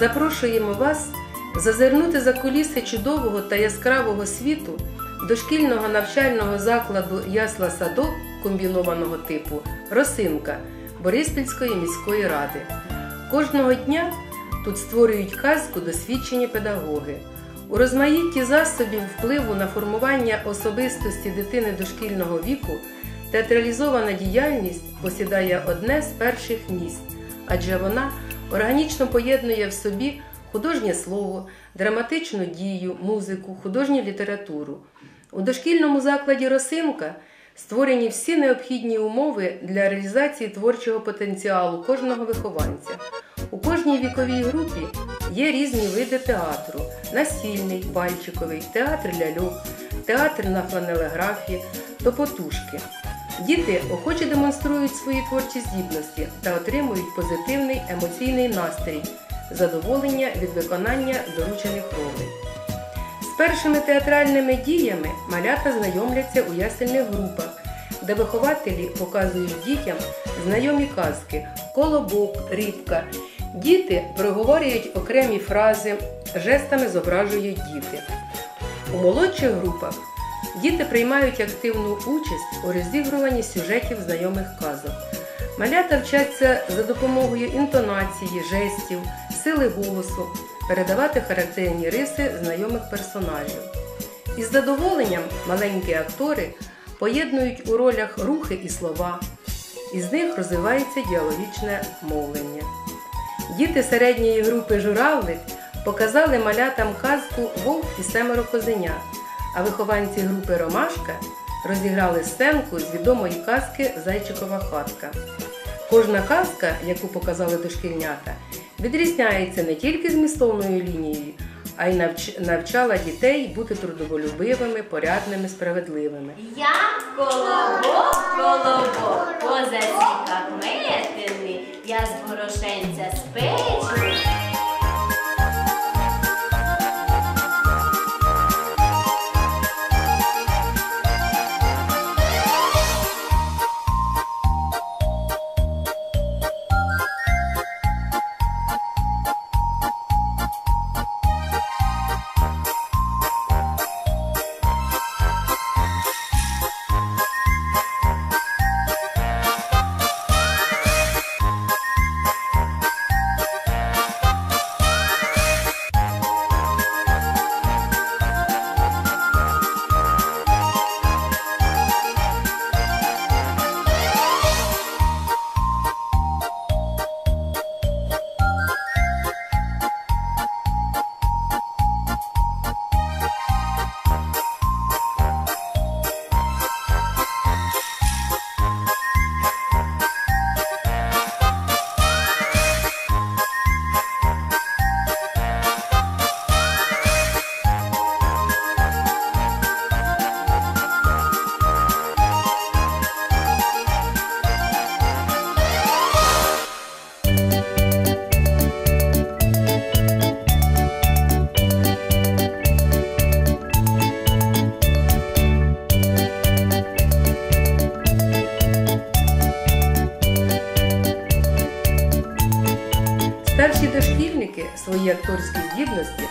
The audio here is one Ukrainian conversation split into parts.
запрошуємо вас зазирнути за куліси чудового та яскравого світу дошкільного навчального закладу Ясла Садок комбінованого типу Росинка Бориспільської міської ради. Кожного дня тут створюють казку досвідчені педагоги. У розмаїтті засобів впливу на формування особистості дитини дошкільного віку театралізована діяльність посідає одне з перших місць, адже вона органічно поєднує в собі художнє слово, драматичну дію, музику, художню літературу. У дошкільному закладі Росинка створені всі необхідні умови для реалізації творчого потенціалу кожного вихованця. У кожній віковій групі є різні види театру: настільний, пальчиковий, театр ляльок, театр на фланелеграфі, топотушки. Діти охоче демонструють свої творчі здібності та отримують позитивний емоційний настрій, задоволення від виконання доручених ролей. З першими театральними діями малята знайомляться у ясельних групах, де вихователі показують дітям знайомі казки колобок, рибка. Діти проговорюють окремі фрази, жестами зображують діти. У молодших групах діти приймають активну участь у розігруванні сюжетів знайомих казок. Малята вчаться за допомогою інтонації, жестів, сили голосу, передавати характерні риси знайомих персонажів. Із задоволенням маленькі актори поєднують у ролях рухи і слова, із них розвивається діалогічне мовлення. Діти середньої групи журавлик показали малятам казку Вовк і семеро козенят, а вихованці групи Ромашка розіграли сценку з відомої казки Зайчикова хатка. Кожна казка, яку показали дошкільнята, відрізняється не тільки змістовною лінією, а й навч- навчала дітей бути трудоволюбивими, порядними, справедливими. Я колобок, колобок, по засіках метений, я з горошенця спечу. Старші дошкільники свої акторські здібності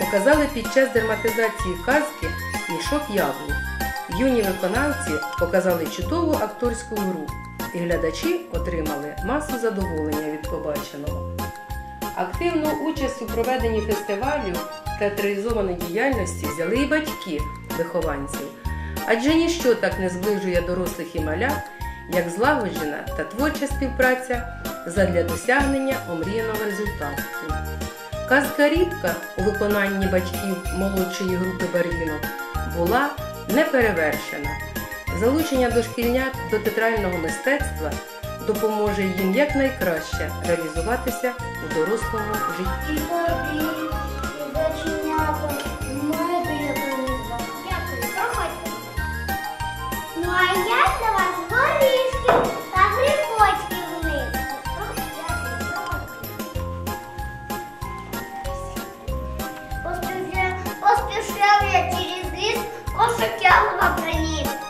показали під час драматизації казки Мішок яблук. Юні виконавці показали чудову акторську гру, і глядачі отримали масу задоволення від побаченого. Активну участь у проведенні фестивалю театралізованої діяльності взяли і батьки вихованців, адже ніщо так не зближує дорослих і малят, як злагоджена та творча співпраця задля досягнення омріяного результату. Казка Рібка у виконанні батьків молодшої групи барвінок була неперевершена. Залучення дошкільнят до театрального мистецтва допоможе їм якнайкраще реалізуватися у дорослому житті. Через ліс, кошик яблука приніс.